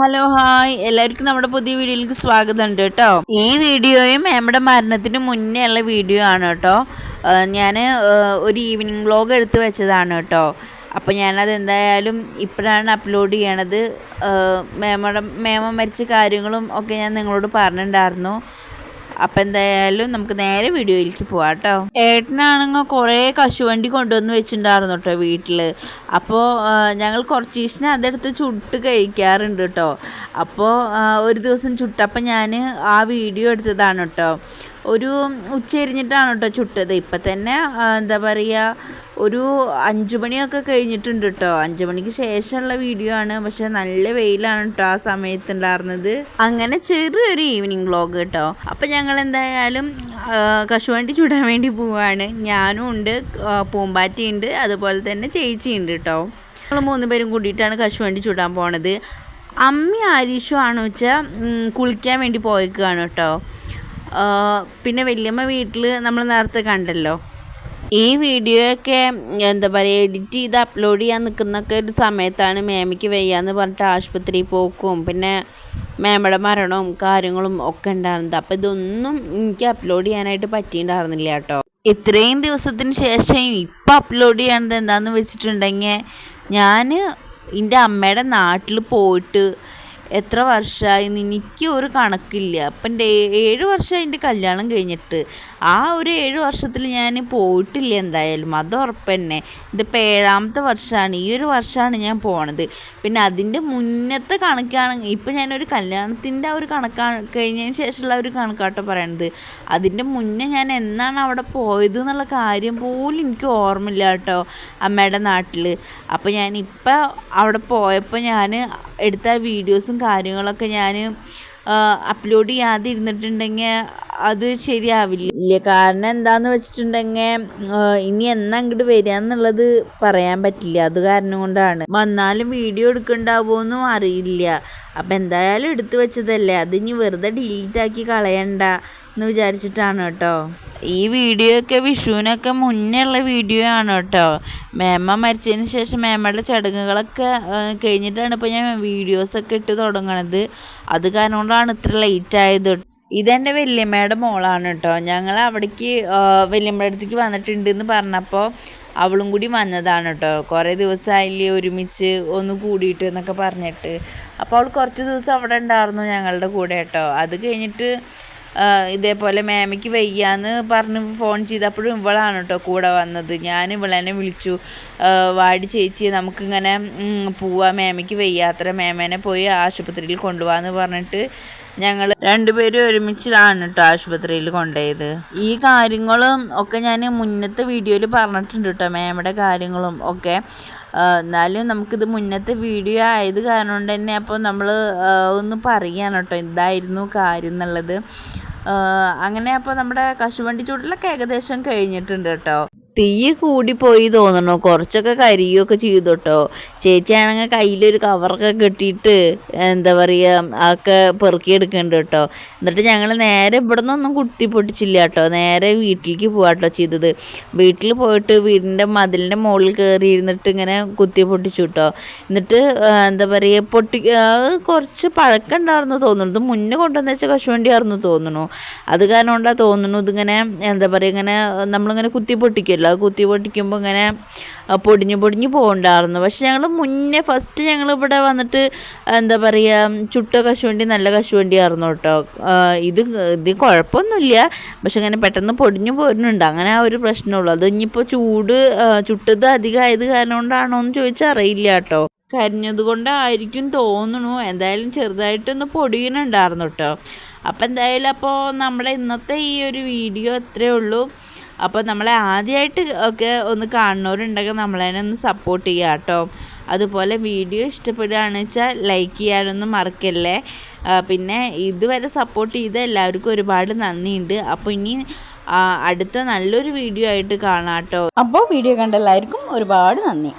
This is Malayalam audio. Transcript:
Hello hi. എല്ലാവർക്കും നമ്മുടെ പുതിയ വീഡിയോയിലേക്ക് സ്വാഗതം ഉണ്ട് കേട്ടോ. ഈ വീഡിയോയും നമ്മുടെ മരണത്തിന് മുന്നേ ഉള്ള വീഡിയോ ആണ് കേട്ടോ. ഞാൻ ഒരു ഈവനിങ് വ്ലോഗ് എടുത്ത് വെച്ചതാണ് കേട്ടോ. അപ്പോൾ ഞാനത് എന്തായാലും ഇപ്പോഴാണ് അപ്ലോഡ് ചെയ്യണത്. മേമയുടെ മേമ മരിച്ച കാര്യങ്ങളും ഒക്കെ ഞാൻ നിങ്ങളോട് പറഞ്ഞിട്ടുണ്ടായിരുന്നു. അപ്പം എന്തായാലും നമുക്ക് നേരെ വീഡിയോയിലേക്ക് പോവാം കേട്ടോ. ഏട്ടനാണെങ്കിൽ കുറേ കശുവണ്ടി കൊണ്ടുവന്ന് വെച്ചിട്ടുണ്ടായിരുന്നു കേട്ടോ വീട്ടിൽ അപ്പോൾ ഞങ്ങൾ കുറച്ച് ദിവസം അതെടുത്ത് ചുട്ട് കഴിക്കാറുണ്ട് കേട്ടോ. അപ്പോൾ ഒരു ദിവസം ചുട്ടപ്പം ഞാൻ ആ വീഡിയോ എടുത്തതാണ് കേട്ടോ. ഒരു ഉച്ചരിഞ്ഞിട്ടാണ് കേട്ടോ ചുട്ടത്. ഇപ്പം തന്നെ എന്താ പറയുക ഒരു അഞ്ചു മണിയൊക്കെ കഴിഞ്ഞിട്ടുണ്ട് കേട്ടോ അഞ്ചു മണിക്ക് ശേഷമുള്ള വീഡിയോ ആണ്. പക്ഷെ നല്ല വെയിലാണ് കേട്ടോ ആ സമയത്ത് ഉണ്ടായിരുന്നത്. അങ്ങനെ ചെറിയൊരു ഈവനിങ് വ്ളോഗ് കേട്ടോ അപ്പം ഞങ്ങൾ എന്തായാലും കശുവണ്ടി ചുടാൻ വേണ്ടി പോവാണ്. ഞാനും ഉണ്ട് പൂമ്പാറ്റിയുണ്ട് അതുപോലെ തന്നെ ചേച്ചിയുണ്ട് കേട്ടോ ഞങ്ങൾ മൂന്ന് പേരും കൂടിയിട്ടാണ് കശുവണ്ടി ചുടാൻ പോണത്. അമ്മി ആരീഷും ആണെന്ന് വെച്ചാൽ കുളിക്കാൻ വേണ്ടി പോയേക്കാണ് കേട്ടോ പിന്നെ വല്യമ്മ വീട്ടിൽ നമ്മൾ നേരത്തെ കണ്ടല്ലോ. ഈ വീഡിയോ ഒക്കെ എന്താ പറയുക എഡിറ്റ് ചെയ്ത് അപ്ലോഡ് ചെയ്യാൻ നിൽക്കുന്നൊക്കെ ഒരു സമയത്താണ് മേമയ്ക്ക് വയ്യാന്ന് പറഞ്ഞിട്ട് ആശുപത്രിയിൽ പോക്കും. പിന്നെ മേമയുടെ മരണവും കാര്യങ്ങളും ഒക്കെ ഉണ്ടായിരുന്നത്. അപ്പം ഇതൊന്നും എനിക്ക് അപ്ലോഡ് ചെയ്യാനായിട്ട് പറ്റിയിട്ടുണ്ടായിരുന്നില്ല കേട്ടോ. ഇത്രയും ദിവസത്തിന് ശേഷം ഇപ്പം അപ്ലോഡ് ചെയ്യണത് എന്താണെന്ന് വെച്ചിട്ടുണ്ടെങ്കിൽ ഞാൻ എന്റെ അമ്മയുടെ നാട്ടിൽ പോയിട്ട് എത്ര വർഷമായി? എനിക്ക് ഒരു കണക്കില്ല. അപ്പം ഏഴ് വർഷമായി എന്റെ കല്യാണം കഴിഞ്ഞിട്ട്. ആ ഒരു ഏഴ് വർഷത്തിൽ ഞാൻ പോയിട്ടില്ല എന്തായാലും. അത് ഉറപ്പ് തന്നെ ഇതിപ്പോൾ ഏഴാമത്തെ വർഷമാണ്. ഈ ഒരു വർഷമാണ് ഞാൻ പോണത്. പിന്നെ അതിന്റെ മുന്നത്തെ കണക്കാണ് ഇപ്പം ഞാനൊരു കല്യാണത്തിന്റെ ആ ഒരു കണക്കാണ് കഴിഞ്ഞതിന് ശേഷമുള്ള ഒരു കണക്കാട്ടോ പറയണത്. അതിന്റെ മുന്നേ ഞാൻ എന്നാണ് അവിടെ പോയത് എന്നുള്ള കാര്യം പോലും എനിക്ക് ഓർമ്മയില്ല കേട്ടോ. അമ്മയുടെ നാട്ടിൽ. അപ്പോൾ ഞാൻ അവിടെ പോയപ്പോൾ ഞാൻ എടുത്ത വീഡിയോസും കാര്യങ്ങളൊക്കെ ഞാൻ അപ്ലോഡ് ചെയ്യാതെ ഇരുന്നിട്ടുണ്ടെങ്കിൽ അത് ശരിയാവില്ല. കാരണം എന്താന്ന് വെച്ചിട്ടുണ്ടെങ്കിൽ ഇനി എന്നാ അങ്ങോട്ട് വരിക എന്നുള്ളത് പറയാൻ പറ്റില്ല. അത് കാരണം കൊണ്ടാണ്. വന്നാലും വീഡിയോ എടുക്കണ്ടാവോന്നും അറിയില്ല. അപ്പം എന്തായാലും എടുത്തു വെച്ചതല്ലേ. അത് ഇനി വെറുതെ ഡിലീറ്റ് ആക്കി കളയണ്ട എന്ന് വിചാരിച്ചിട്ടാണ് കേട്ടോ. ഈ വീഡിയോ ഒക്കെ വിഷുവിനൊക്കെ മുന്നേ ഉള്ള വീഡിയോ ആണ് കേട്ടോ. മേമ മരിച്ചതിന് ശേഷം മേമയുടെ ചടങ്ങുകളൊക്കെ കഴിഞ്ഞിട്ടാണ് ഇപ്പോൾ ഞാൻ വീഡിയോസൊക്കെ ഇട്ട് തുടങ്ങണത്. അത് കാരണം കൊണ്ടാണ് ഇത്ര ലേറ്റ് ആയത്. ഇതെന്റെ വല്യമ്മയുടെ മോളാണ് കേട്ടോ ഞങ്ങൾ അവിടേക്ക് വല്യമ്മയുടെ അടുത്തേക്ക് വന്നിട്ടുണ്ട് എന്ന് പറഞ്ഞപ്പോൾ അവളും കൂടി വന്നതാണ് കേട്ടോ കുറേ ദിവസമായില്ലേ ഒരുമിച്ച് ഒന്ന് കൂടിയിട്ട് എന്നൊക്കെ പറഞ്ഞിട്ട്. അപ്പോൾ അവൾ കുറച്ച് ദിവസം അവിടെ ഉണ്ടായിരുന്നു ഞങ്ങളുടെ കൂടെ കേട്ടോ അത് കഴിഞ്ഞിട്ട് ഇതേപോലെ മാമിക്ക് വയ്യാന്ന് പറഞ്ഞ് ഫോൺ ചെയ്തപ്പോഴും ഇവളാണ് കേട്ടോ കൂടെ വന്നത്. ഞാൻ ഇവളെന്നെ വിളിച്ചു. വാടി ചേച്ചി നമുക്കിങ്ങനെ പോവാ മാമയ്ക്ക് വയ്യാത്ര മാമേനെ പോയി ആശുപത്രിയിൽ കൊണ്ടുപോകാന്ന് പറഞ്ഞിട്ട് ഞങ്ങൾ രണ്ടുപേരും ഒരുമിച്ചാണ് കേട്ടോ ആശുപത്രിയിൽ കൊണ്ടുപോയത്. ഈ കാര്യങ്ങളും ഒക്കെ ഞാൻ മുന്നത്തെ വീഡിയോയിൽ പറഞ്ഞിട്ടുണ്ട് കേട്ടോ മാമിയുടെ കാര്യങ്ങളും ഒക്കെ. എന്നാലും നമുക്കിത് മുന്നത്തെ വീഡിയോ ആയത് കാരണം കൊണ്ട് തന്നെ അപ്പോൾ നമ്മൾ ഒന്ന് പറയുകയാണ് കേട്ടോ എന്തായിരുന്നു കാര്യം എന്നുള്ളത്. അങ്ങനെ അപ്പോൾ നമ്മുടെ കശുവണ്ടി ചൂടലൊക്കെ ഏകദേശം കഴിഞ്ഞിട്ടുണ്ട് കേട്ടോ. തീ കൂടിപ്പോയി തോന്നണു. കുറച്ചൊക്കെ കരിയൊക്കെ ചെയ്തു കേട്ടോ ചേച്ചിയാണെങ്കിൽ കയ്യിലൊരു കവറൊക്കെ കെട്ടിയിട്ട് എന്താ പറയുക അതൊക്കെ പെറുക്കിയെടുക്കുന്നുണ്ട് കേട്ടോ എന്നിട്ട് ഞങ്ങൾ നേരെ ഇവിടെ നിന്നൊന്നും കുത്തി പൊട്ടിച്ചില്ല കേട്ടോ നേരെ വീട്ടിലേക്ക് പോവാട്ടോ ചെയ്തത്. വീട്ടിൽ പോയിട്ട് വീടിന്റെ മതിലിന്റെ മുകളിൽ കയറി ഇരുന്നിട്ട് ഇങ്ങനെ കുത്തി പൊട്ടിച്ചു കേട്ടോ എന്നിട്ട് എന്താ പറയുക പൊട്ടി കുറച്ച് പഴക്കം ഉണ്ടായിരുന്നു തോന്നുന്നു ഇത് മുന്നേ കൊണ്ടുവന്ന കശുവണ്ടി ആയിരുന്നു തോന്നുന്നു അത് കാരണം കൊണ്ടാണ് തോന്നുന്നു ഇതിങ്ങനെ എന്താ പറയുക ഇങ്ങനെ നമ്മളിങ്ങനെ കുത്തി പൊട്ടിക്കുമല്ലോ അത് കുത്തി പൊട്ടിക്കുമ്പോൾ ഇങ്ങനെ പൊടിഞ്ഞ് പൊടിഞ്ഞ് പോകണ്ടായിരുന്നു. പക്ഷെ ഞങ്ങൾ മുന്നേ ഫസ്റ്റ് ഞങ്ങൾ ഇവിടെ വന്നിട്ട് എന്താ പറയുക ചുട്ട കശുവണ്ടി നല്ല കശുവണ്ടി ആയിരുന്നു കേട്ടോ. ഇത് ഇത് കുഴപ്പമൊന്നുമില്ല. പക്ഷെ ഇങ്ങനെ പെട്ടെന്ന് പൊടിഞ്ഞു പോരുന്നുണ്ട്. അങ്ങനെ ആ ഒരു പ്രശ്നമുള്ളൂ. അത് ഇനിയിപ്പോൾ ചൂട് ചുട്ടത് അധികമായത് കാരണം കൊണ്ടാണോ എന്ന് ചോദിച്ചാൽ അറിയില്ല കേട്ടോ. കരിഞ്ഞത് കൊണ്ടായിരിക്കും തോന്നുന്നു എന്തായാലും ചെറുതായിട്ടൊന്ന് പൊടിയുന്നുണ്ടായിരുന്നു കേട്ടോ. അപ്പോൾ എന്തായാലും അപ്പോൾ നമ്മുടെ ഇന്നത്തെ ഈ ഒരു വീഡിയോ അത്രേ ഉള്ളൂ. അപ്പോൾ നമ്മളെ ആദ്യമായിട്ട് ഒക്കെ ഒന്ന് കാണുന്നവരുണ്ടെങ്കിൽ നമ്മളതിനെ ഒന്ന് സപ്പോർട്ട് ചെയ്യുക കേട്ടോ. അതുപോലെ വീഡിയോ ഇഷ്ടപ്പെടുകയാണെന്ന് വെച്ചാൽ ലൈക്ക് ചെയ്യാനൊന്നും മറക്കല്ലേ. പിന്നെ ഇതുവരെ സപ്പോർട്ട് ചെയ്ത എല്ലാവർക്കും ഒരുപാട് നന്ദിയുണ്ട്. അപ്പോൾ ഇനി അടുത്ത നല്ലൊരു വീഡിയോ ആയിട്ട് കാണാം കേട്ടോ. അപ്പോൾ വീഡിയോ കണ്ട എല്ലാവർക്കും ഒരുപാട് നന്ദി.